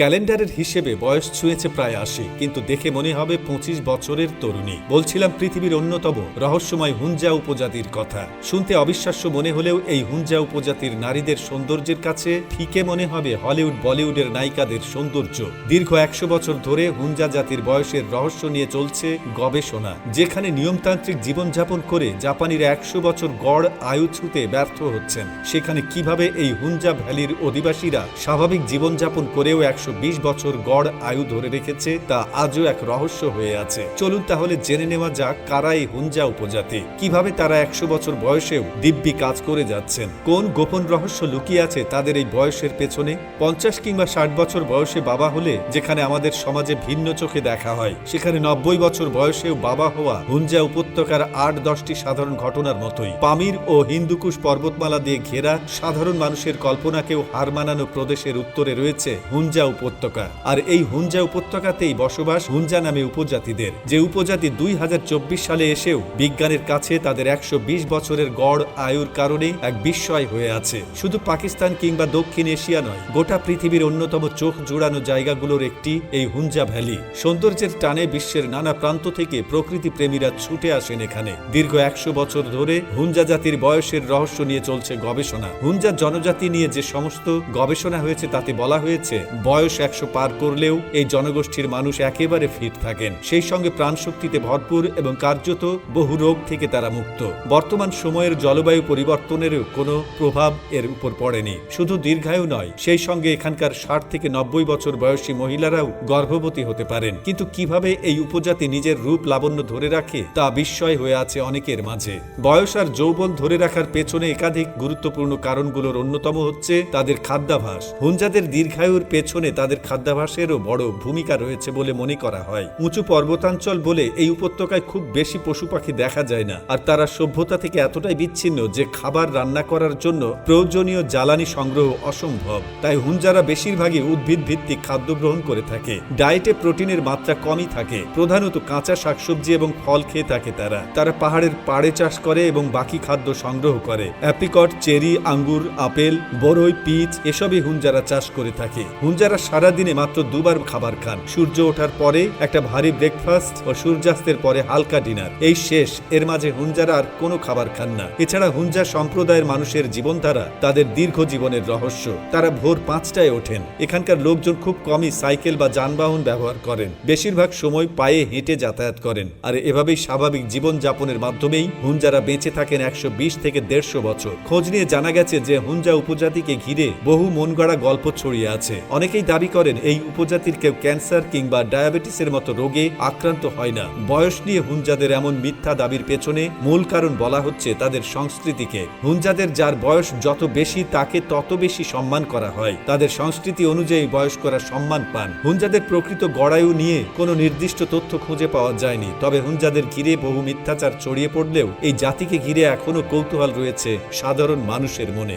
ক্যালেন্ডারের হিসেবে বয়স ছুঁয়েছে প্রায় আশি, কিন্তু দেখে মনে হবে পঁচিশ বছরের তরুণী। বলছিলাম পৃথিবীর অন্যতম রহস্যময় হুঞ্জা উপজাতির কথা। শুনতে অবিশ্বাস্য মনে হলেও এই হুঞ্জা উপজাতির নারীদের সৌন্দর্যের কাছে ফিকে মনে হবে হলিউড, বলিউডের নায়িকাদের সৌন্দর্য। দীর্ঘ একশো বছর ধরে হুঞ্জা জাতির বয়সের রহস্য নিয়ে চলছে গবেষণা, যেখানে নিয়মতান্ত্রিক জীবনযাপন করে জাপানিরা একশো বছর গড় আয়ু ছুতে ব্যর্থ হচ্ছেন। সেখানে কীভাবে এই হুঞ্জা ভ্যালির অধিবাসীরা স্বাভাবিক জীবনযাপন করেও একশো বছর গড় আয়ু ধরে রেখেছে, তা আজও এক রহস্য হয়ে আছে। চলুন তাহলে জেনে নেওয়া যাক কারা এই হুঞ্জা উপজাতি। কীভাবে তারা একশো বছর বয়সেও দিব্যি কাজ করে যাচ্ছেন? কোন গোপন রহস্য লুকিয়ে আছে তাদের এই বয়সের পেছনে? পঞ্চাশ কিংবা ষাট বছর বয়সে বাবা হলে যেখানে আমাদের সমাজে ভিন্ন চোখে দেখা হয়, সেখানে নব্বই বছর বয়সেও বাবা হওয়া হুঞ্জা উপত্যকার আট দশটি সাধারণ ঘটনার মতোই। পামির ও হিন্দুকুশ পর্বতমালা দিয়ে ঘেরা সাধারণ মানুষের কল্পনাকেও হার মানানো প্রদেশের উত্তরে রয়েছে হুঞ্জা উপত্যকা। আর এই হুঞ্জা উপত্যকাতেই বসবাস হুঞ্জা নামে উপজাতিদের। যে উপজাতি দুই সালে এসেও বিজ্ঞানের কাছে তাদের একশো বছরের গড় আয়ুর কারণে এক বিস্ময় হয়ে আছে। শুধু পাকিস্তান কিংবা দক্ষিণ এশিয়া নয়, গোটা পৃথিবীর অন্যতম চোখ জোড়ানো জায়গাগুলোর একটি এই হুঞ্জা ভ্যালি। সৌন্দর্যের টানে বিশ্বের নানা প্রান্ত থেকে প্রকৃতি প্রেমীরা ছুটে আসেন এখানে। দীর্ঘ একশো বছর ধরে হুঞ্জা জাতির বয়সের রহস্য নিয়ে চলছে গবেষণা। হুঞ্জা জনজাতি নিয়ে যে সমস্ত গবেষণা হয়েছে তাতে বলা হয়েছে, বয়স একশো পার করলেও এই জনগোষ্ঠীর মানুষ একেবারে ফিট থাকেন। সেই সঙ্গে প্রাণশক্তিতে ভরপুর এবং কার্যত বহু রোগ থেকে তারা মুক্ত। বর্তমান সময়ের জলবায়ু পরিবর্তনের কোনো প্রভাব এর উপর পড়েনি। শুধু দীর্ঘায়ু নয়, সেই সঙ্গে এখানকার ষাট থেকে নব্বই বছর বয়সী মহিলারাও গর্ভবতী হতে পারেন। কিন্তু কীভাবে এই উপজাতি নিজের রূপ লাবণ্য ধরে রাখে তা বিস্ময় হয়ে আছে অনেকের মাঝে। বয়স আর যৌবন ধরে রাখার পেছনে একাধিক গুরুত্বপূর্ণ কারণগুলোর অন্যতম হচ্ছে তাদের খাদ্যাভাস। হুঞ্জাদের দীর্ঘায়ুর পেছনে তাদের খাদ্যাভাসেরও বড় ভূমিকা রয়েছে বলে মনে করা হয়। উঁচু পর্বতাঞ্চল বলে এই উপত্যকায় খুব বেশি পশু পাখি দেখা যায় না। আর তারা সভ্যতা থেকে এতটাই বিচ্ছিন্ন যে খাবার রান্না করার জন্য প্রয়োজনীয় জ্বালানি সংগ্রহ অসম্ভব। তাই হুঞ্জারা বেশিরভাগই উদ্ভিদ ভিত্তিক খাদ্য গ্রহণ করে থাকে। ডায়েটে প্রোটিনের মাত্রা কমই থাকে। প্রধানত কাঁচা শাকসবজি এবং ফল খেয়ে থাকে তারা। তারা পাহাড়ের পাড়ে চাষ করে এবং বাকি খাদ্য সংগ্রহ করে। অ্যাপ্রিকট, চেরি, আঙ্গুর, আপেল, বরই, পিচ এসবই হুঞ্জারা চাষ করে থাকে। হুঞ্জারা সারাদিনে মাত্র দুবার খাবার খান। সূর্য ওঠার পরে একটা ভারী ব্রেকফাস্ট ও সূর্যাস্তের পরে হালকা ডিনার এই শেষ, এর মাঝে হুঞ্জারা আর কোনো খাবার খান না। এছাড়া হুঞ্জা সম্প্রদায়ের মানুষের জীবনধারা, তাদের দীর্ঘ জীবনের রহস্য। তারা ভোর পাঁচটায় ওঠেন। এখানকার লোকজন খুব কমই সাইকেল বা যানবাহন ব্যবহার করেন। বেশিরভাগ সময় পায়ে হেঁটে যাতায়াত করেন। আর এভাবেই স্বাভাবিক জীবন যাপনের মাধ্যমেই হুঞ্জারা বেঁচে থাকেন একশো বিশ থেকে দেড়শো বছর। খোঁজ নিয়ে জানা গেছে যে হুঞ্জা উপজাতিকে ঘিরে বহু মন গড়া গল্প ছড়িয়ে আছে। অনেকেই দাবি করেন, এই উপজাতির কেউ ক্যান্সার কিংবা ডায়াবেটিসের মতো রোগে আক্রান্ত হয় না। বয়স নিয়ে হুঞ্জাদের এমন মিথ্যা দাবির পেছনে মূল কারণ বলা হচ্ছে তাদের সংস্কৃতিকে। হুঞ্জাদের যার বয়স যত বেশি, তাকে তত বেশি সম্মান করা হয়। তাদের সংস্কৃতি অনুযায়ী বয়স্করা সম্মান পান। হুঞ্জাদের প্রকৃত গড়ায়ু নিয়ে কোনো নির্দিষ্ট তথ্য খুঁজে পাওয়া যায়নি। তবে হুঞ্জাদের ঘিরে বহু মিথ্যাচার ছড়িয়ে পড়লেও এই জাতিকে ঘিরে এখনও কৌতূহল রয়েছে সাধারণ মানুষের মনে।